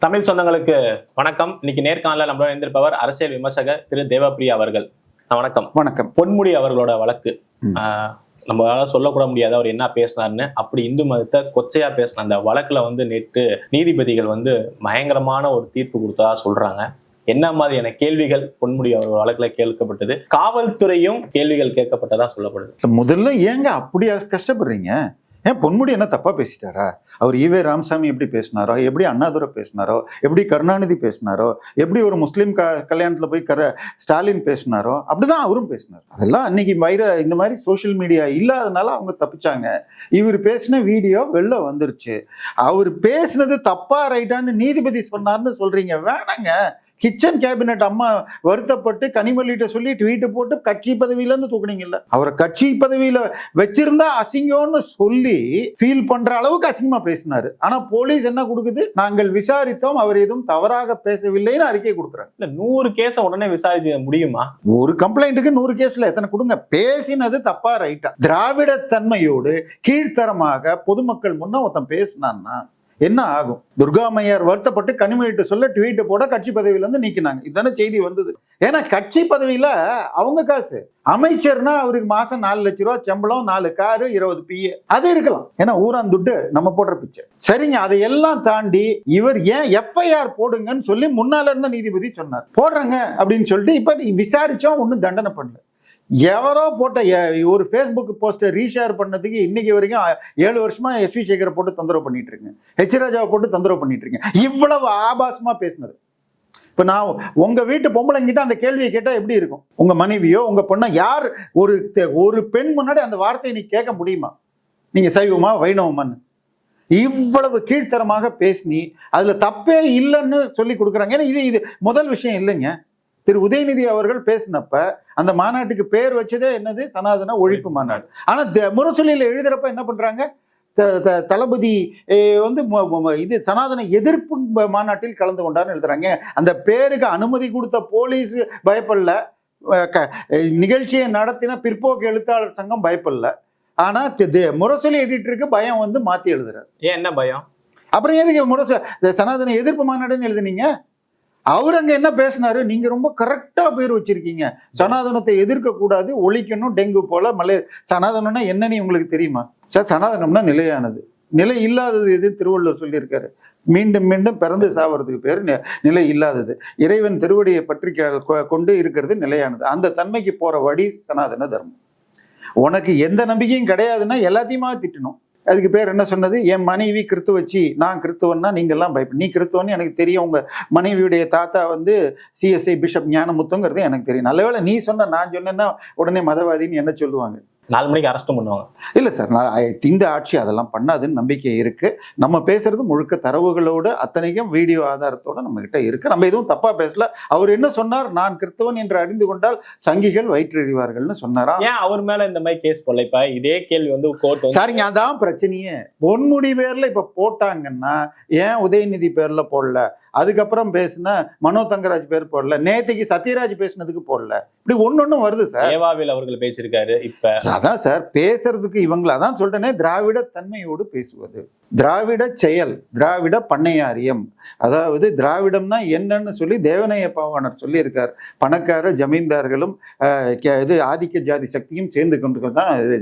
தமிழ் சொந்தங்களுக்கு வணக்கம். இன்னைக்கு நேர்காணல நம்மளோட இருந்திருப்பவர் அரசியல் விமர்சகர் திரு தேவப்பிரியா அவர்கள். வணக்கம். வணக்கம். பொன்முடி அவர்களோட வழக்கு. நம்மளால சொல்லக்கூட முடியாது அவர் என்ன பேசினார்னு. அப்படி இந்து மதத்தை கொச்சையா பேசின அந்த வழக்குல வந்து நேற்று நீதிபதிகள் வந்து பயங்கரமான ஒரு தீர்ப்பு கொடுத்ததா சொல்றாங்க. என்ன மாதிரியான கேள்விகள் பொன்முடி அவர்கள் வழக்குல கேட்கப்பட்டது? காவல்துறையும் கேள்விகள் கேட்கப்பட்டதா சொல்லப்படுது. முதல்ல ஏங்க அப்படியா கஷ்டப்படுறீங்க? ஏன் பொன்முடி என்ன தப்பாக பேசிட்டாரா? அவர் ஈவே ராமசாமி எப்படி பேசினாரோ எப்படி அண்ணாதுரை பேசினாரோ எப்படி கருணாநிதி பேசினாரோ எப்படி ஒரு முஸ்லீம் க கல்யாணத்தில் போய் கர ஸ்டாலின் பேசினாரோ அப்படிதான் அவரும் பேசினார். அதெல்லாம் அன்னைக்கு வைர இந்த மாதிரி சோஷியல் மீடியா இல்லாதனால அவங்க தப்பிச்சாங்க. இவர் பேசின வீடியோ வெளில வந்துருச்சு. அவர் பேசினது தப்பா ரைட்டான்னு நீதிபதி சொன்னார்னு சொல்றீங்க. வேணாங்க. கிச்சன் கேபினட் அம்மா வருத்தப்பட்டு கனிமொழிகிட்ட சொல்லி ட்வீட் போட்டு கட்சி பதவியில இருந்து தூக்குனீங்கல்ல. அவரை கட்சி பதவியில வச்சிருந்தா அசிங்கம்னு சொல்லி ஃபீல் பண்ற அளவுக்கு அசிங்கமா பேசினாரு. ஆனா போலீஸ் என்ன கொடுக்குது? நாங்கள் விசாரித்தோம் அவர் எதுவும் தவறாக பேசவில்லைன்னு அறிக்கை கொடுக்குறாங்க இல்ல நூறு கேஸை உடனே விசாரிக்க முடியுமா? ஒரு கம்ப்ளைண்ட்டுக்கு நூறு கேஸ்ல எத்தனை கொடுங்க. பேசினது தப்பா ரைட்டா திராவிட தன்மையோடு கீழ்த்தரமாக பொதுமக்கள் முன்ன ஒருத்தன் பேசினான்னா என்ன ஆகும்? துர்காமையார் வருத்தப்பட்டு கனிமொழிட்டு சொல்ல ட்வீட்டை போட கட்சி பதவியில இருந்து நீக்கினாங்க. இதுதானே செய்தி வந்தது. ஏன்னா கட்சி பதவியில அவங்க காசு. அமைச்சர்னா அவருக்கு மாசம் நாலு லட்ச ரூபா சம்பளம் நாலு காரு இருபது பிஏ அது இருக்கலாம். ஏன்னா ஊரான் துட்டு நம்ம போடுற பிச்சை. சரிங்க அதையெல்லாம் தாண்டி இவர் ஏன் எஃப்ஐஆர் போடுங்கன்னு சொல்லி முன்னால இருந்த நீதிபதி சொன்னார். போடுறேங்க அப்படின்னு சொல்லிட்டு இப்ப விசாரிச்சோம் ஒன்றும் தண்டனை பண்ணல. எவரோ போட்ட ஒரு ஃபேஸ்புக் போஸ்ட்டை ரீஷேர் பண்ணதுக்கு இன்னைக்கு வரைக்கும் ஏழு வருஷமா எஸ்வி சேகரை போட்டு தொந்தரவு பண்ணிட்டு இருக்கேன். ஹெச் ராஜாவை போட்டு தொந்தரவு பண்ணிட்டு இருக்கேன். இவ்வளவு ஆபாசமா பேசினது. இப்போ நான் உங்க வீட்டு பொம்பளைங்கிட்ட அந்த கேள்வியை கேட்டால் எப்படி இருக்கும்? உங்க மனைவியோ உங்க பொண்ணை யார் ஒரு தெ- ஒரு பெண் முன்னாடி அந்த வார்த்தையை நீ கேட்க முடியுமா? நீங்க சைவமா வைணவமான்னு. இவ்வளவு கீழ்த்தரமாக பேசினி அதுல தப்பே இல்லைன்னு சொல்லி கொடுக்குறாங்க. ஏன்னா இது இது முதல் விஷயம் இல்லைங்க. திரு. உதயநிதி அவர்கள் பேசினப்ப அந்த மாநாட்டுக்கு பேர் வச்சதே என்னது? சனாதன ஒழிப்பு மாநாடு. ஆனா த- முரசொலியில எழுதுறப்ப என்ன த- தளபதி வந்து இது சனாதன எதிர்ப்பு மாநாட்டில் கலந்து கொண்டார்னு எழுதுறாங்க. அந்த பேருக்கு அனுமதி கொடுத்த போலீஸ் பயப்படல. நிகழ்ச்சியை நடத்தின பிற்போக்கு எழுத்தாளர் சங்கம் பயப்படல. ஆனா தி- தி- முரசொலி எடிட்டருக்கு பயம் வந்து மாத்தி எழுதுறாரு. ஏன் என்ன பயம்? அப்புறம் எதுக்கு முரச சனாதன எதிர்ப்பு மாநாடுன்னு எழுதுனீங்க? அவர் அங்க என்ன பேசினாரு? நீங்க ரொம்ப கரெக்டா பேர் வச்சிருக்கீங்க. சனாதனத்தை எதிர்க்க கூடாது ஒழிக்கணும் டெங்கு போல மலை சனாதனம்னா என்னன்னு உங்களுக்கு தெரியுமா? சார் சனாதனம்னா நிலையானது. நிலை இல்லாதது எது? திருவள்ளுவர் சொல்லியிருக்காரு. மீண்டும் மீண்டும் பிறந்து சாவறதுக்கு பேர் நிலை இல்லாதது. இறைவன் திருவடியை பற்றி கொண்டு இருக்கிறது நிலையானது. அந்த தன்மைக்கு போற வழி சனாதன தர்மம். உனக்கு எந்த நம்பிக்கையும் கிடையாதுன்னா எல்லாத்தையுமா திட்டணும்? அதுக்கு பேர் என்ன சொன்னது? என் மனைவி கிறித்துவச்சி நான் கிறித்துவன்னா நீங்கள்லாம் பயப்பட நீ கிறித்துவன்னு எனக்கு தெரியும். உங்கள் மனைவியுடைய தாத்தா வந்து சிஎஸ்ஐ பிஷப் ஞானமுத்துங்கிறது எனக்கு தெரியும். நல்லவேளை நீ சொன்ன நான் சொன்னேன்னா உடனே மதவாதின்னு என்ன சொல்லுவாங்க? நாலு மணிக்கு அரெஸ்டும் பண்ணுவாங்க. இல்லை சார் நான் இந்த ஆட்சி அதெல்லாம் பண்ணாதுன்னு நம்பிக்கை இருக்கு. நம்ம பேசுறது முழுக்க தரவுகளோடு அத்தனைக்கும் வீடியோ ஆதாரத்தோட நம்ம கிட்ட இருக்கு. நம்ம எதுவும் தப்பா பேசல. அவர் என்ன சொன்னார்? நான் கிறிஸ்தவன் என்று அறிந்து கொண்டால் சங்கிகள் வயிற்றெறிவார்கள்னு சொன்னாரா? ஏன் அவர் மேல இந்த மாதிரி கேஸ் போடல? இப்ப இதே கேள்வி வந்து கோர்ட் வந்து சரிங்க அதான் பிரச்சனையே. பொன்முடி பேர்ல இப்ப போட்டாங்கன்னா ஏன் உதயநிதி பேர்ல போடல? அதுக்கப்புறம் பேசுன மனோ தங்கராஜ் பேர் போடல. நேத்திக்கு சத்யராஜ் பேசுனதுக்கு போடல. இப்படி ஒன்னொன்னும் வருது சார். ஏவாவில் அவர்கள் பேசியிருக்காரு இப்ப. அதான் சார் பேசுறதுக்கு இவங்கள அதான் சொல்றேனே திராவிட தன்மையோடு பேசுவது. திராவிட செயல் திராவிட பண்ணையாரியம். அதாவது திராவிடம்னா என்னன்னு சொல்லி தேவனைய பாவாணர் சொல்லியிருக்கார். பணக்கார ஜமீன்தார்களும் இது ஆதிக்க ஜாதி சக்தியும் சேர்ந்து கொண்டு தான் இது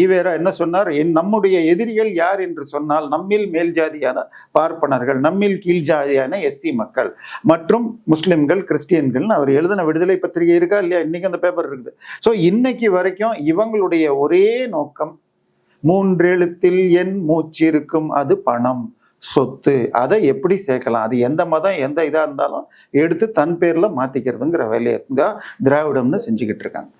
ஈவேரா என்ன சொன்னார்? என் நம்முடைய எதிரிகள் யார் என்று சொன்னால் நம்மில் மேல் ஜாதியான பார்ப்பனர்கள் நம்மில் கீழ் ஜாதியான எஸ்சி மக்கள்? மற்றும் முஸ்லிம்கள் கிறிஸ்டியன்கள்னு அவர் எழுதின விடுதலை பத்திரிகை இருக்கா இல்லையா? இன்னைக்கு அந்த பேப்பர் இருக்குது. ஸோ இன்னைக்கு வரைக்கும் இவங்களுடைய ஒரே நோக்கம் மூன்றெழுத்தில் என் மூச்சு இருக்கும் அது பணம் சொத்து. அதை எப்படி சேர்க்கலாம்? அது எந்த மதம் எந்த இதாக இருந்தாலும் எடுத்து தன் பேர்ல மாத்திக்கிறதுங்கிற வேலையை தான் திராவிடம்னு செஞ்சுக்கிட்டு இருக்காங்க.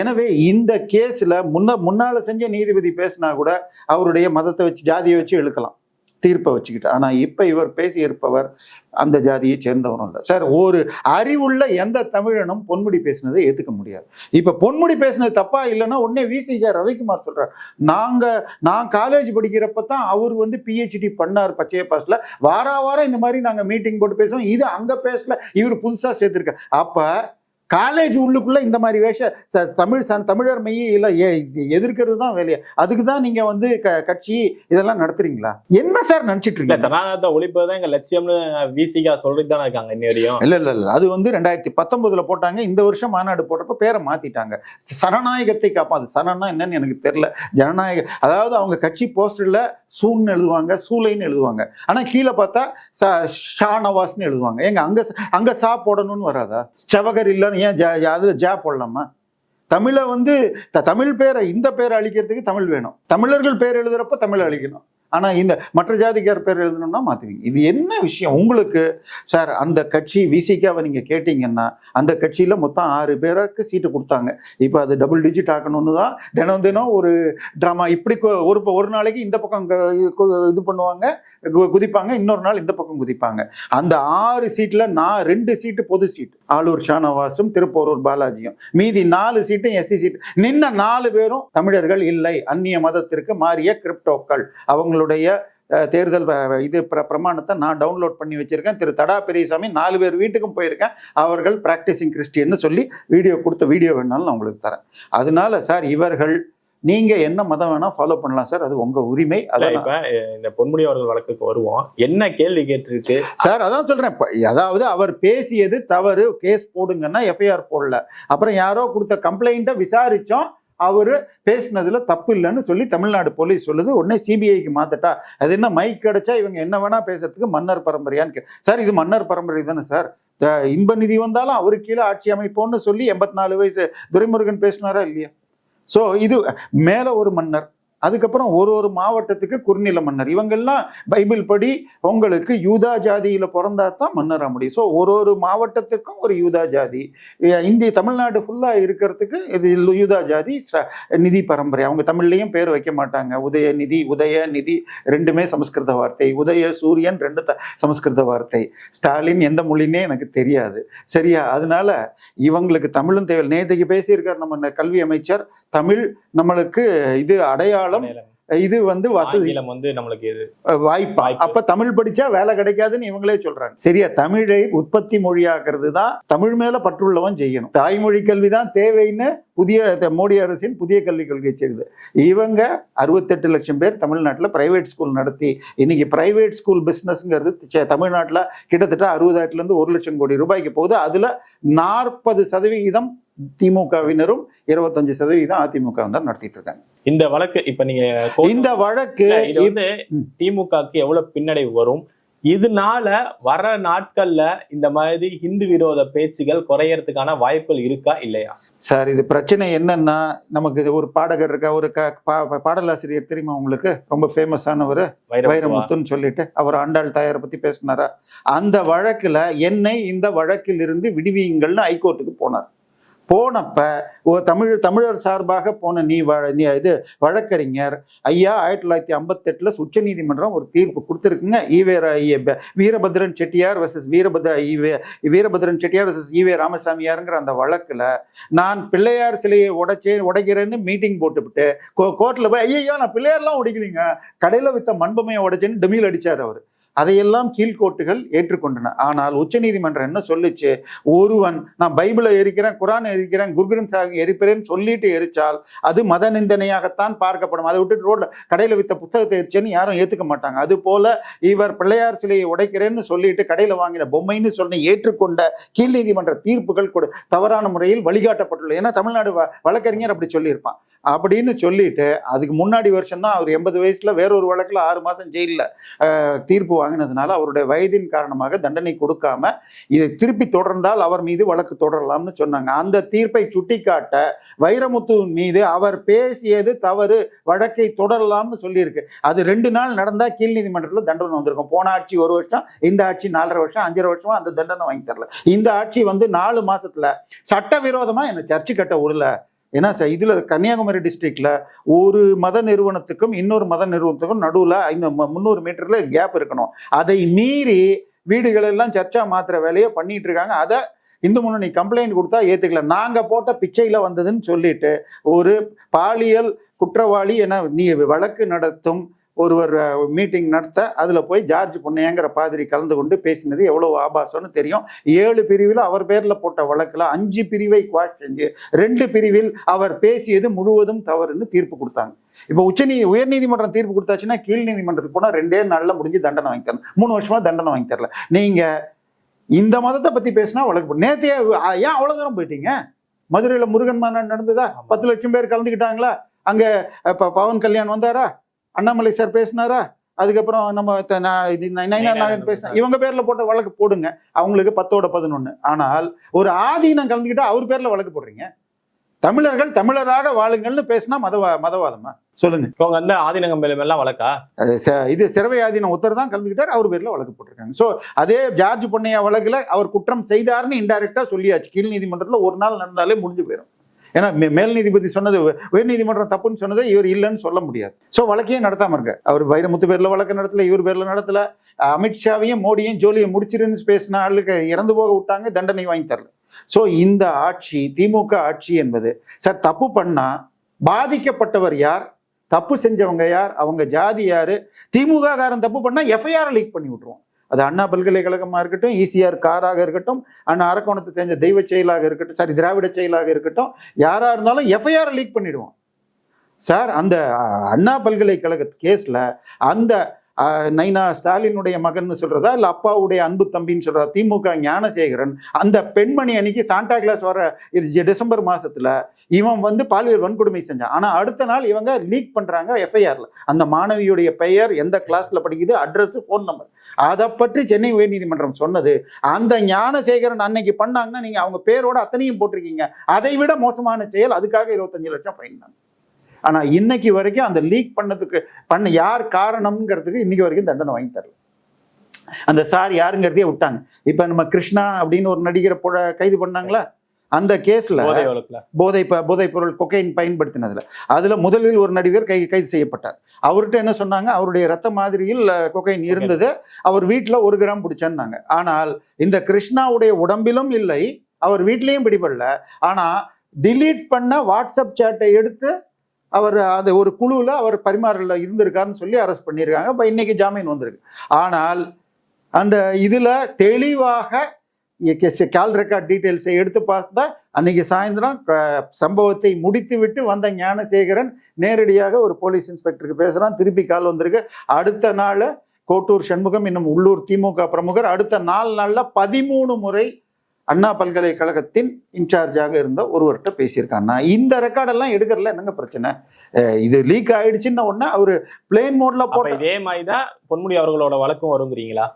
எனவே இந்த கேஸ்ல முன்ன முன்னால செஞ்ச நீதிபதி பேசினா கூட அவருடைய மதத்தை வச்சு ஜாதியை வச்சு இழுக்கலாம். தீர்ப்பை வச்சுக்கிட்டு. ஆனால் இப்போ இவர் பேசியிருப்பவர் அந்த ஜாதியை சேர்ந்தவரும் இல்லை. சார் ஒரு அறிவுள்ள எந்த தமிழனும் பொன்முடி பேசினதை ஏற்றுக்க முடியாது. இப்போ பொன்முடி பேசினது தப்பா இல்லைன்னா உடனே விசிக ரவிக்குமார் சொல்கிறார் நாங்கள் நான் காலேஜ் படிக்கிறப்ப தான் அவர் வந்து பிஹெச்டி பண்ணார் பச்சைய பாஸில். வார வாரம் இந்த மாதிரி நாங்கள் மீட்டிங் போட்டு பேசுவோம். இது அங்கே பேசல. இவர் புதுசாக சேர்த்திருக்க அப்போ காலேஜ் உள்ளுக்குள்ள இந்த மாதிரி வேஷ தமிழ் ச- தமிழர் மெய்யை இல்லை எதிர்க்கிறது தான் வேலையை. அதுக்கு தான் நீங்க வந்து க- கட்சி இதெல்லாம் நடத்துறீங்களா? என்ன சார் நினைச்சிட்டு இருக்கீங்க? சனாதனத்தை ஒழிப்பதுதான் எங்க லட்சியம்னு விசிகா சொல்லிட்டு தானே இருக்காங்க இன்னி வரையும். இல்ல இல்ல இல்ல. அது வந்து ரெண்டாயிரத்தி பத்தொன்பதுல போட்டாங்க. இந்த வருஷம் மாநாடு போட்டப்ப பேரை மாத்திட்டாங்க. சனநாயகத்தை காப்பாது சனன்னா என்னன்னு எனக்கு தெரியல. ஜனநாயக அதாவது அவங்க கட்சி போஸ்டர்ல சூன்னு எழுதுவாங்க சூளைன்னு எழுதுவாங்க. ஆனா கீழே பார்த்தா ச ஷா நவாஸ்னு எழுதுவாங்க. ஏங்க அங்க அங்க சா போடணும்னு வராதா? செவகர் இல்லைன்னு ஏன் ஜா ஜா- ஜா போடலாமா? தமிழை வந்து த- தமிழ் பேரை இந்த பேரை அழிக்கிறதுக்கு தமிழ் வேணும். தமிழர்கள் பேர் எழுதுகிறப்ப தமிழ் அழிக்கணும். ஆனால் இந்த மற்ற ஜாதிக்கார் பேர் எழுதணும்னா மாற்றுவீங்க இது என்ன விஷயம்? உங்களுக்கு சார் அந்த கட்சி விசிக்காவை நீங்கள் கேட்டீங்கன்னா அந்த கட்சியில் மொத்தம் ஆறு பேருக்கு சீட்டு கொடுத்தாங்க. இப்போ அது டபுள் டிஜிட் ஆக்கணும்னு தான் தினம் தினம் ஒரு ட்ராமா இப்படி ஒரு ஒரு நாளைக்கு இந்த பக்கம் இது பண்ணுவாங்க குதிப்பாங்க இன்னொரு நாள் இந்த பக்கம் குதிப்பாங்க. அந்த ஆறு சீட்டில் நான் ரெண்டு சீட்டு பொது சீட் ஆளூர் ஷானவாசும் திருப்போரூர் பாலாஜியும். மீதி நாலு சீட்டும் எஸ்சி சீட் நின்ன நாலு பேரும் தமிழர்கள் இல்லை. அந்நிய மதத்திற்கு மாறிய கிரிப்டோக்கள் அவங்களுடைய அஹ், தேர்தல் இது பிர- பிரமாணத்தை நான் டவுன்லோட் பண்ணி வச்சிருக்கேன். திரு தடா பெரியசாமி நாலு பேர் வீட்டுக்கும் போயிருக்கேன். அவர்கள் பிராக்டிசிங் கிறிஸ்டியன்னு சொல்லி வீடியோ கொடுத்த வீடியோ வேணாலும் நான் உங்களுக்கு தரேன். அதனால சார் இவர்கள் நீங்க என்ன மதம் வேணா ஃபாலோ பண்ணலாம் சார். அது உங்க உரிமை. அதான் இப்ப இந்த பொன்முடி அவர்கள் வழக்குக்கு வருவோம். என்ன கேள்வி கேட்டிருக்கு? சார் அதான் சொல்றேன். அதாவது அவர் பேசியது தவறு. கேஸ் போடுங்கன்னா எஃப்ஐஆர் போடல. அப்புறம் யாரோ கொடுத்த கம்ப்ளைண்ட்டை விசாரிச்சோம். அவர் பேசினதுல தப்பு இல்லைன்னு சொல்லி தமிழ்நாடு போலீஸ் சொல்லுது. உடனே சிபிஐக்கு மாத்தட்டா. அது என்ன மைக் கிடைச்சா இவங்க என்ன வேணா பேசுறதுக்கு மன்னர் பரம்பரையான்னு கே- சார் இது மன்னர் பரம்பரை தானே சார்? இன்ப நிதி வந்தாலும் அவரு கீழே ஆட்சி அமைப்போம்னு சொல்லி எண்பத்தி நாலு வயசு துரைமுருகன் பேசினாரா இல்லையா? ஸோ இது மேலே ஒரு மன்னர். அதுக்கப்புறம் ஒரு ஒரு மாவட்டத்துக்கு குறுநில மன்னர். இவங்கெல்லாம் பைபிள் படி உங்களுக்கு யூதா ஜாதியில் பிறந்தா தான் முடியும். ஸோ ஒரு ஒரு மாவட்டத்துக்கும் ஒரு யூதா ஜாதி. இந்திய தமிழ்நாடு ஃபுல்லாக இருக்கிறதுக்கு இது யூதா ஜாதி நிதி பரம்பரை. அவங்க தமிழ்லையும் பேர் வைக்க மாட்டாங்க. உதய நிதி உதய நிதி ரெண்டுமே சமஸ்கிருத வார்த்தை. உதய சூரியன் ரெண்டு த- சமஸ்கிருத வார்த்தை. ஸ்டாலின் எந்த மொழின்னே எனக்கு தெரியாது. சரியா? அதனால இவங்களுக்கு தமிழும் தேவை. நேற்றுக்கு பேசியிருக்கார் நம்ம கல்வி அமைச்சர். தமிழ் நம்மளுக்கு இது அடையாளம் இது வந்து வசதி. வந்து நம்மளுக்கு இது வாய்ப்பா. அப்ப தமிழ் படிச்சா வேலை கிடைக்காதுன்னு இவங்களே சொல்றாங்க. சரியா? தமிழை உற்பத்தி மொழியாக்குறது தான் தமிழ் மேல பற்றுள்ளவன் செய்யணும். தாய்மொழி கல்வி தான் தேவைன்னு புதிய மோடி அரசின் புதிய கல்விக் கொள்கை செய்யுது. இவங்க அறுபத்தெட்டு லட்சம் பேர் தமிழ்நாட்டில் பிரைவேட் ஸ்கூல் நடத்தி இன்னைக்கு பிரைவேட் ஸ்கூல் பிஸ்னஸ்ங்கிறது தமிழ்நாட்டில் கிட்டத்தட்ட அறுபதாயிரத்துல இருந்து ஒரு லட்சம் கோடி ரூபாய்க்கு போகுது. அதுல நாற்பது சதவிகிதம் திமுகவினரும் இருபத்தஞ்சு சதவிகிதம் அதிமுக தான் நடத்திட்டு இருக்காங்க. இந்த வழக்கு இப்ப நீங்க இந்த வழக்கு இது வந்து. திமுகக்கு எவ்வளவு பின்னடைவு வரும்? இதனால வர நாட்கள்ல இந்த மாதிரி ஹிந்து விரோத பேச்சுகள் குறையறதுக்கான வாய்ப்புகள் இருக்கா இல்லையா? சார் இது பிரச்சனை என்னன்னா நமக்கு இது ஒரு பாடகர் இருக்கா ஒரு க பாடலாசிரியர் தெரியுமா உங்களுக்கு? ரொம்ப ஃபேமஸானவர் வைரமுத்துவா? வைரமுத்துன்னு சொல்லிட்டு அவர் ஆண்டாள் தாயாரை பத்தி பேசினாரா? அந்த வழக்குல என்னை இந்த வழக்கில் இருந்து விடுவியுங்கள்னு ஹைகோர்ட்டுக்கு போனார். போனப்ப ஓ தமிழ் தமிழர் சார்பாக போன நீ வழ நீ இது வழக்கறிஞர். ஐயா ஆயிரத்தி தொள்ளாயிரத்தி ஐம்பத்தெட்டில் உச்ச நீதிமன்றம் ஒரு தீர்ப்பு கொடுத்துருக்குங்க. EVR Veerabhadran Chettiar versus Veerabhadra EV Veerabhadran Chettiar versus EV ராமசாமியாருங்கிற அந்த வழக்கில் நான் பிள்ளையார் சிலையை உடைச்சே உடைக்கிறேன்னு மீட்டிங் போட்டுவிட்டு கோர்ட்டில் போய் ஐயோ நான் பிள்ளையார்லாம் உடைக்கலீங்க. கடையில் வித்த மண்பமையை உடைச்சேன்னு டெமில் அடிச்சார் அவர். அதையெல்லாம் கீழ்கோட்டுகள் ஏற்றுக்கொண்டன. ஆனால் உச்சநீதிமன்றம் என்ன சொல்லுச்சு? ஒருவன் நான் பைபிளை எரிக்கிறேன் குரானை எரிக்கிறேன் குர்கிரன் சாஹிப் எரிக்கிறேன்னு சொல்லிட்டு எரிச்சால் அது மத நிந்தனையாகத்தான் பார்க்கப்படும். அதை விட்டுட்டு ரோட்ல கடையில் வித்த புத்தகத்தை எரிச்சேன்னு யாரும் ஏற்றுக்க மாட்டாங்க. அது போல இவர் பிள்ளையார் சிலையை உடைக்கிறேன்னு சொல்லிட்டு கடையில் வாங்கின பொம்மைன்னு சொன்ன ஏற்றுக்கொண்ட கீழ் நீதிமன்ற தீர்ப்புகள் கூட தவறான முறையில் வழிகாட்டப்பட்டுள்ளது. ஏன்னா தமிழ்நாடு வ- வழக்கறிஞர் அப்படி சொல்லியிருப்பான். அப்படின்னு சொல்லிட்டு அதுக்கு முன்னாடி வருஷம் தான் அவர் எண்பது வயசில் வேறொரு வழக்கில் ஆறு மாதம் ஜெயிலில் தீர்ப்பு வாங்கினதுனால அவருடைய வயதின் காரணமாக தண்டனை கொடுக்காம இதை திருப்பி தொடர்ந்தால் அவர் மீது வழக்கு தொடரலாம்னு சொன்னாங்க. அந்த தீர்ப்பை சுட்டிக்காட்ட வைரமுத்து மீது அவர் பேசியது தவறு வழக்கை தொடரலாம்னு சொல்லியிருக்கு. அது ரெண்டு நாள் நடந்தால் கீழ் நீதிமன்றத்தில் தண்டனை வந்திருக்கும். போன ஆட்சி ஒரு வருஷம் இந்த ஆட்சி நாலரை வருஷம் அஞ்சரை வருஷமா அந்த தண்டனை வாங்கி தரல. இந்த ஆட்சி வந்து நாலு மாசத்துல சட்டவிரோதமா என்ன சர்ச்சு கட்ட விடல ஏன்னா இதில் கன்னியாகுமரி டிஸ்ட்ரிக்டில் ஒரு மத நிறுவனத்துக்கும் இன்னொரு மத நிறுவனத்துக்கும் நடுவில் ஐநூறு முந்நூறு மீட்டரில் கேப் இருக்கணும். அதை மீறி வீடுகளெல்லாம் சர்ச்சா மாத்திர வேலையை பண்ணிட்டு இருக்காங்க. அதை இந்து முன்னணி கம்ப்ளைண்ட் கொடுத்தா ஏற்றுக்கல நாங்கள் போட்ட பிச்சையில் வந்ததுன்னு சொல்லிட்டு ஒரு பாலியல் குற்றவாளி என நீ வழக்கு நடத்தும் ஒருவர் மீட்டிங் நடத்த அதில் போய் ஜார்ஜ் பொன்னையாங்கிற பாதிரி கலந்து கொண்டு பேசினது எவ்வளோ ஆபாசம்னு தெரியும். ஏழு பிரிவில் அவர் பேரில் போட்ட வழக்கில் அஞ்சு பிரிவை குவாஷ் செஞ்சு ரெண்டு பிரிவில் அவர் பேசியது முழுவதும் தவறுன்னு தீர்ப்பு கொடுத்தாங்க. இப்போ உச்சநீ உயர்நீதிமன்றம் தீர்ப்பு கொடுத்தாச்சுன்னா கீழ் நீதிமன்றத்துக்கு போனால் ரெண்டே நாளில் முடிஞ்சு தண்டனை வாங்கி தரணும். மூணு வருஷமா தண்டனை வாங்கி தரல. நீங்கள் இந்த மதத்தை பற்றி பேசினா வழக்கு அ, ஏன் அவ்வளோ தூரம் போயிட்டீங்க? மதுரையில் முருகன் மாநாடு நடந்ததா? பத்து லட்சம் பேர் கலந்துக்கிட்டாங்களா? அங்கே இப்போ பவன் கல்யாண் வந்தாரா? அண்ணாமலை சார் பேசினாரா? அதுக்கப்புறம் நம்ம த- நா- இது நை- நயினா நாகன் பேசினா இவங்க பேர்ல போட்ட வழக்கு போடுங்க. அவங்களுக்கு பத்தோட பதினொன்னு. ஆனால் ஒரு ஆதீனம் கலந்துக்கிட்டா அவர் பேர்ல வழக்கு போடுறீங்க. தமிழர்கள் தமிழராக வாழுங்கள்னு பேசினா மதவா மதவாதமா? சொல்லுங்க. இவங்க வந்து ஆதினகம் எல்லாம் வழக்கா? இது சிறவை ஆதீனம் ஒருத்தர் தான் கலந்துக்கிட்டார் அவர் பேர்ல வழக்கு போட்டிருக்காங்க. ஸோ அதே ஜார்ஜ் பொன்னையா வழக்குல அவர் குற்றம் செய்தார்னு இன்டைரக்டா சொல்லியாச்சு. கீழ் நீதிமன்றத்துல ஒரு நாள் நடந்தாலே முடிஞ்சு போயிடும் ஏன்னா மே- மேல் நீதிபதி சொன்னது உயர் நீதிமன்றம் தப்புன்னு சொன்னதை இவர் இல்லைன்னு சொல்ல முடியாது. ஸோ வழக்கையே நடத்தாமல் இருக்க அவர் வைரமுத்து பேரில் வழக்கு நடத்தல இவர் பேரில் நடத்தல. அமித்ஷாவையும் மோடியும் ஜோலியை முடிச்சிருன்னு பேசின ஆளுக்கு இறந்து போக விட்டாங்க தண்டனை வாங்கி தரல. ஸோ இந்த ஆட்சி திமுக ஆட்சி என்பது சார் தப்பு பண்ணால் பாதிக்கப்பட்டவர் யார்? தப்பு செஞ்சவங்க யார்? அவங்க ஜாதி யார்? திமுக காரன் தப்பு பண்ணால் எஃப்ஐஆர் லீக் பண்ணி விட்ருவோம் அது அண்ணா பல்கலைக்கழகமாக இருக்கட்டும் ஈசிஆர் காராக இருக்கட்டும் அண்ணா அரக்கோணத்தை தெரிஞ்ச தெய்வ செயலாக இருக்கட்டும் சாரி திராவிட செயலாக இருக்கட்டும் யாராக இருந்தாலும் எஃப்ஐஆர் லீக் பண்ணிடுவோம். சார் அந்த அண்ணா பல்கலைக்கழக கேஸில் அந்த நைனா ஸ்டாலினுடைய மகன் சொல்றதா? இல்லை அப்பாவுடைய அன்பு தம்பின்னு சொல்றதா? திமுக ஞானசேகரன். அந்த பெண்மணி அன்னைக்கு சாண்டா கிளாஸ் வர டிசம்பர் மாசத்துல இவன் வந்து பாலியல் வன்கொடுமை செஞ்சான். ஆனால் அடுத்த நாள் இவங்க லீக் பண்றாங்க எஃப்ஐஆர்ல அந்த மாணவியுடைய பெயர் எந்த கிளாஸ்ல படிக்குது? அட்ரஸ் ஃபோன் நம்பர் அதை பற்றி சென்னை உயர்நீதிமன்றம் சொன்னது. அந்த ஞானசேகரன் அன்னைக்கு பண்ணாங்கன்னா நீங்க அவங்க பேரோட அத்தனையும் போட்டிருக்கீங்க. அதை விட மோசமான செயல் அதுக்காக இருபத்தஞ்சு லட்சம் ஃபைன் தான் ஆனா இன்னைக்கு வரைக்கும் அந்த லீக் பண்ணதுக்கு பண்ண யார் காரணம்ங்கிறதுக்கு இன்னைக்கு வரைக்கும் தண்டனை வாங்கி தரல. அந்த சார் யாருங்கிறதையே விட்டாங்க. இப்ப நம்ம கிருஷ்ணா அப்படின்னு ஒரு நடிகரை புழ- கைது பண்ணாங்களா? அந்த கேஸ்ல போதை போதைப் பொருள் கொக்கைன் பயன்படுத்தினதுல. அதுல முதலில் ஒரு நடிகர் கை கைது செய்யப்பட்டார். அவர்கிட்ட என்ன சொன்னாங்க? அவருடைய ரத்த மாதிரியில் கொக்கைன் இருந்தது. அவர் வீட்டுல ஒரு கிராம் பிடிச்சான்னாங்க. ஆனால் இந்த கிருஷ்ணாவுடைய உடம்பிலும் இல்லை. அவர் வீட்லயும் பிடிபடல. ஆனா delete பண்ண வாட்ஸ்அப் சேட்டை எடுத்து அவர் அந்த ஒரு குழுவில் அவர் பரிமாறல இருந்திருக்காருன்னு சொல்லி அரெஸ்ட் பண்ணியிருக்காங்க. இப்போ இன்றைக்கி ஜாமீன் வந்திருக்கு. ஆனால் அந்த இதில் தெளிவாக கால் ரெக்கார்ட் டீட்டெயில்ஸை எடுத்து பார்த்தா அன்னைக்கு சாயந்தரம் சம்பவத்தை முடித்து விட்டு வந்த ஞானசேகரன் நேரடியாக ஒரு போலீஸ் இன்ஸ்பெக்டருக்கு பேசுகிறான் திருப்பி கால் வந்திருக்கு. அடுத்த நாள் கோட்டூர் சண்முகம் இன்னும் உள்ளூர் திமுக பிரமுகர் அடுத்த நாலு நாளில் பதிமூணு முறை அண்ணா பல்கலைக்கழகத்தின் இன்சார்ஜாக இருந்த ஒருவர்கிட்ட பேசியிருக்காங்க இந்த ரெக்கார்டெல்லாம் எடுக்கிறதுல என்னங்க பிரச்சனை? இது லீக் ஆயிடுச்சுன்ன உடனே அவரு பிளேன் மோட்ல போட்ட இதே மாதிரிதான் பொன்முடி அவர்களோட வழக்கும் வருங்கிறீங்களா?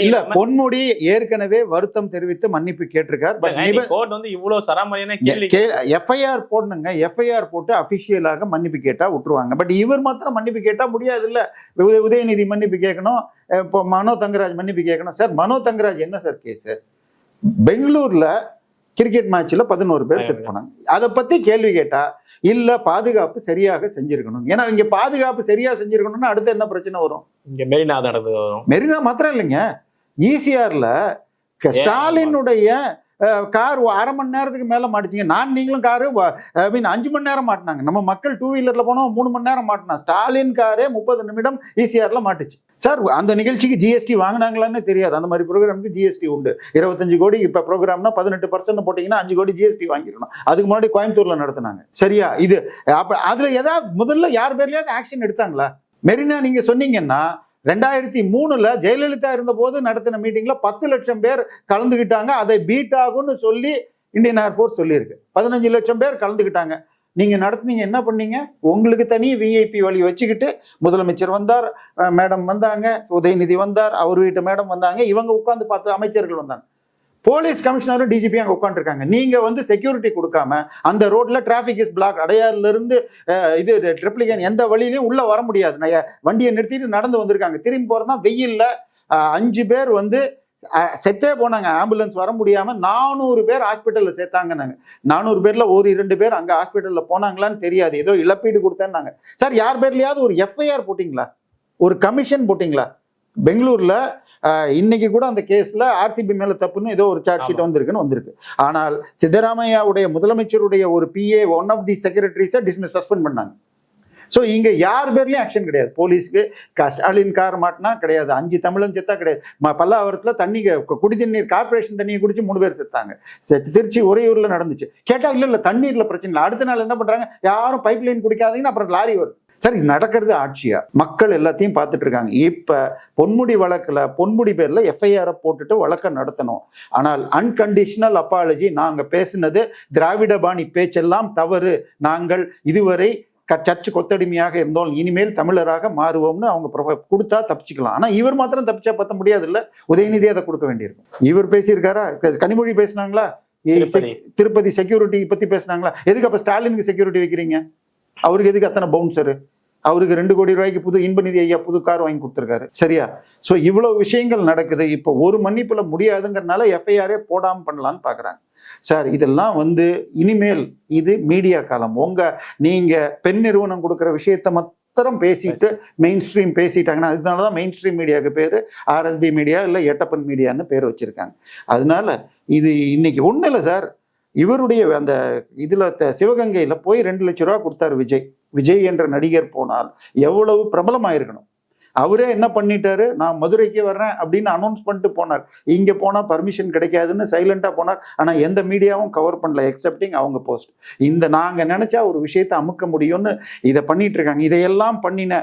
இல்ல பொன்முடி ஏற்கனவே வருத்தம் தெரிவித்து மன்னிப்பு கேட்டிருக்கார். எஃப்ஐஆர் போடணுங்க. எஃப்ஐஆர் போட்டு அபிஷியலாக மன்னிப்பு கேட்டா விட்டுருவாங்க. பட் இவர் மாத்திரம் மன்னிப்பு கேட்டா முடியாது இல்ல உதய- உதயநிதி மன்னிப்பு கேட்கணும். இப்போ மனோ தங்கராஜ் மன்னிப்பு கேட்கணும். சார் மனோ தங்கராஜ் என்ன சார் கேஸ் பெங்களூர்ல கிரிக்கெட் மேட்ச்ல பதினோரு பேர் செத்து போனாங்க. அதை பத்தி கேள்வி கேட்டா இல்ல பாதுகாப்பு சரியாக செஞ்சிருக்கணும். ஏன்னா இங்க பாதுகாப்பு சரியா செஞ்சிருக்கணும்னா அடுத்து என்ன பிரச்சனை வரும்? இங்க மெரினா நடந்தது வரும். மெரினா மாத்திரம் இல்லைங்க. ஈசிஆர்ல ஸ்டாலினுடைய கார் அரை மணி நேரத்துக்கு மேல மாட்டுச்சிங்க. நான் நீங்களும் காரு ஐ மீன் அஞ்சு மணி நேரம் மாட்டினாங்க. நம்ம மக்கள் டூ வீலர்ல போனோம் மூணு மணி நேரம் மாட்டினா. ஸ்டாலின் காரே முப்பது நிமிடம் ஈசிஆர்ல மாட்டுச்சு. சார் அந்த நிகழ்ச்சிக்கு ஜிஎஸ்டி வாங்கினாங்களான்னு தெரியாது. அந்த மாதிரி ப்ரோக்ராமுக்கு ஜிஎஸ்டி உண்டு. இருபத்தஞ்சு கோடி இப்போ ப்ரோக்ராம்னா பதினெட்டு பர்சன்ட் போட்டிங்கன்னா அஞ்சு கோடி ஜிஎஸ்டி வாங்கிடணும். அதுக்கு முன்னாடி கோயம்புத்தூரில் நடத்தினாங்க. சரியா? இது அப்போ அதில் ஏதாவது முதல்ல யார் பேர்லயாவது ஆக்ஷன் எடுத்தாங்களா? மெரினா நீங்கள் சொன்னீங்கன்னா ரெண்டாயிரத்தி மூணுல ஜெயலலிதா இருந்தபோது நடத்தின மீட்டிங்ல பத்து லட்சம் பேர் கலந்துக்கிட்டாங்க அதை பீட் ஆகும்னு சொல்லி இந்தியன் ஏர்ஃபோர்ஸ் சொல்லியிருக்கு. பதினஞ்சு லட்சம் பேர் கலந்துக்கிட்டாங்க நீங்க நடத்துனீங்க என்ன பண்ணீங்க? உங்களுக்கு தனி விஐபி வழி வச்சுக்கிட்டு முதலமைச்சர் வந்தார் மேடம் வந்தாங்க உதயநிதி வந்தார் அவர் வீட்டு மேடம் வந்தாங்க இவங்க உட்காந்து பார்த்து அமைச்சர்கள் வந்தாங்க. போலீஸ் கமிஷனரும் டிஜிபி அங்கே உட்காந்துருக்காங்க நீங்கள் வந்து செக்யூரிட்டி கொடுக்காம அந்த ரோட்டில் டிராஃபிக் இஸ் பிளாக் அடையாறுலேருந்து இது ட்ரிப்ளிகன் எந்த வழியிலையும் உள்ளே வர முடியாது. நான் வண்டியை நிறுத்திட்டு நடந்து வந்திருக்காங்க. திரும்பி போகிறதா வெயில்ல அஞ்சு பேர் வந்து செத்தே போனாங்க. ஆம்புலன்ஸ் வர முடியாம நானூறு பேர் ஹாஸ்பிட்டல்ல சேர்த்தாங்கன்னாங்க. நானூறு பேர்ல ஒரு இரண்டு பேர் அங்க ஹாஸ்பிட்டல்ல போனாங்களான்னு தெரியாது. ஏதோ இழப்பீடு கொடுத்தேன்னாங்க. சார் யார் பேர்லயாவது ஒரு எஃப்ஐஆர் போட்டிங்களா? ஒரு கமிஷன் போட்டிங்களா? பெங்களூர்ல இன்னைக்கு கூட அந்த கேஸ்ல ஆர்சிபி மேல தப்புன்னு ஏதோ ஒரு சார்ஜ் ஷீட். வந்திருக்குன்னு வந்திருக்கு. ஆனால் சித்தராமையாவுடைய முதலமைச்சருடைய ஒரு பிஏ ஒன் ஆஃப் தி செக்ரட்டரிஸை டிஸ்மிஸ் சஸ்பெண்ட் பண்ணாங்க. ஸோ இங்கே யார் பேர்லையும் ஆக்ஷன் கிடையாது. போலீஸ்க்கு க- ஸ்டாலின் கார் மாட்டினா கிடையாது. அஞ்சு தமிழன் செத்தா கிடையாது. ம- தண்ணி க- குடி தண்ணீர் கார்பரேஷன் தண்ணியை குடிச்சு மூணு பேர் செத்தாங்க. செ- திருச்சி ஊரில் நடந்துச்சு. கேட்டால் இல்லை இல்லை தண்ணீரில் பிரச்சனை இல்லை. அடுத்த நாள் என்ன பண்ணுறாங்க யாரும் பைப் லைன் குடிக்காதீங்கன்னு அப்புறம் லாரி வருது. சரி நடக்கிறது ஆட்சியா? மக்கள் எல்லாத்தையும் பார்த்துட்டு இருக்காங்க. இப்போ பொன்முடி வழக்கில் பொன்முடி பேரில் எஃப்ஐஆரை போட்டுட்டு வழக்கை நடத்தணும். ஆனால் அன்கண்டிஷனல் அப்பாலஜி நாங்கள் பேசினது திராவிட பாணி பேச்செல்லாம் தவறு. நாங்கள் இதுவரை சர்ச்சு கொத்தடிமையாக இருந்தோம். இனிமேல் தமிழராக மாறுவோம்னு அவங்க கொடுத்தா தப்பிச்சுக்கலாம். ஆனா இவர் மாத்திரம் தப்பிச்சா பத்த முடியாது இல்ல உதயநிதி அதை கொடுக்க வேண்டியிருக்கும். இவர் பேசியிருக்காரா? கனிமொழி பேசினாங்களா? திருப்பதி. செக்- திருப்பதி. செக்யூரிட்டி பத்தி பேசினாங்களா? எதுக்கு அப்ப ஸ்டாலினுக்கு செக்யூரிட்டி வைக்கிறீங்க? அவருக்கு எதுக்கு அத்தனை பவுன்சரு அவருக்கு ரெண்டு கோடி ரூபாய்க்கு புது இன்ப நிதி ஐயா புது கார் வாங்கி கொடுத்துருக்காரு. சரியா? ஸோ இவ்வளவு விஷயங்கள் நடக்குது. இப்போ ஒரு மன்னிப்புல முடியாதுங்கிறனால எஃப்ஐஆரே போடாம பண்ணலான்னு பாக்குறாங்க. சார் இதெல்லாம் வந்து இனிமேல் இது மீடியா காலம். உங்க நீங்க பெண் நிறுவனம் கொடுக்குற விஷயத்த மாத்திரம் பேசிட்டு மெயின் ஸ்ட்ரீம் பேசிட்டாங்கன்னா அதனால தான் மெயின் ஸ்ட்ரீம் மீடியாவுக்கு பேர் ஆர்எஸ்பி மீடியா இல்லை எட்டப்பன் மீடியான்னு பேர் வச்சிருக்காங்க. அதனால இது இன்னைக்கு ஒன்றும் இல்லை சார். இவருடைய அந்த இதுல த- சிவகங்கையில போய் ரெண்டு லட்ச ரூபா கொடுத்தாரு விஜய். விஜய் என்ற நடிகர் போனால் எவ்வளவு பிரபலமாயிருக்கணும். அவரே என்ன பண்ணிட்டாரு? நான் மதுரைக்கு வர்றேன் அப்படின்னு அனௌன்ஸ் பண்ணிட்டு போனார். இங்கே போனால் பர்மிஷன் கிடைக்காதுன்னு சைலண்டாக போனார். ஆனால் எந்த மீடியாவும் கவர் பண்ணல எக்ஸப்டிங் அவங்க போஸ்ட் இந்த நாங்கள் நினச்சா ஒரு விஷயத்தை அமுக்க முடியும்னு இதை பண்ணிட்டு இருக்காங்க. இதையெல்லாம் பண்ணின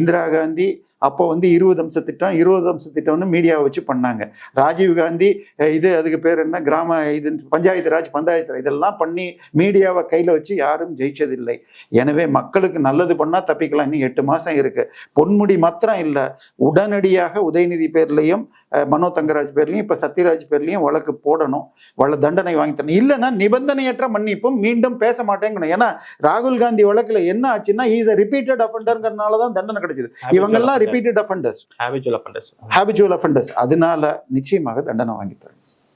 இந்திரா காந்தி அப்போ வந்து இருபது அம்ச திட்டம் இருபது அம்ச திட்டம்னு மீடியாவை வச்சு பண்ணாங்க. ராஜீவ் காந்தி இது அதுக்கு பேர் என்ன? கிராம இது பஞ்சாயத்து ராஜ் பஞ்சாயத்து இதெல்லாம் பண்ணி மீடியாவை கையில் வச்சு யாரும் ஜெயிச்சதில்லை. எனவே மக்களுக்கு நல்லது பண்ணால் தப்பிக்கலாம். இன்னும் எட்டு மாதம் இருக்கு. பொன்முடி மாத்திரம் இல்லை. உடனடியாக உதயநிதி பேர்லையும் மனோ தங்கராஜ் பேர்லையும் இப்போ சத்யராஜ் பேர்லையும் வழக்கு போடணும். வள தண்டனை வாங்கி தரணும். இல்லைன்னா நிபந்தனையற்ற மன்னிப்பும் மீண்டும் பேச மாட்டேங்கணும். ஏன்னா ராகுல் காந்தி வழக்குல என்ன ஆச்சுன்னா இஸ் ரிப்பீட்டட் அஃபண்டர்ங்கிறனால தான் தண்டனை கிடைச்சது. இவங்கெல்லாம் repeated offenders habitual offenders habitual offenders அதனால நிச்சயமாக தண்டனை வாங்கி தரணும்.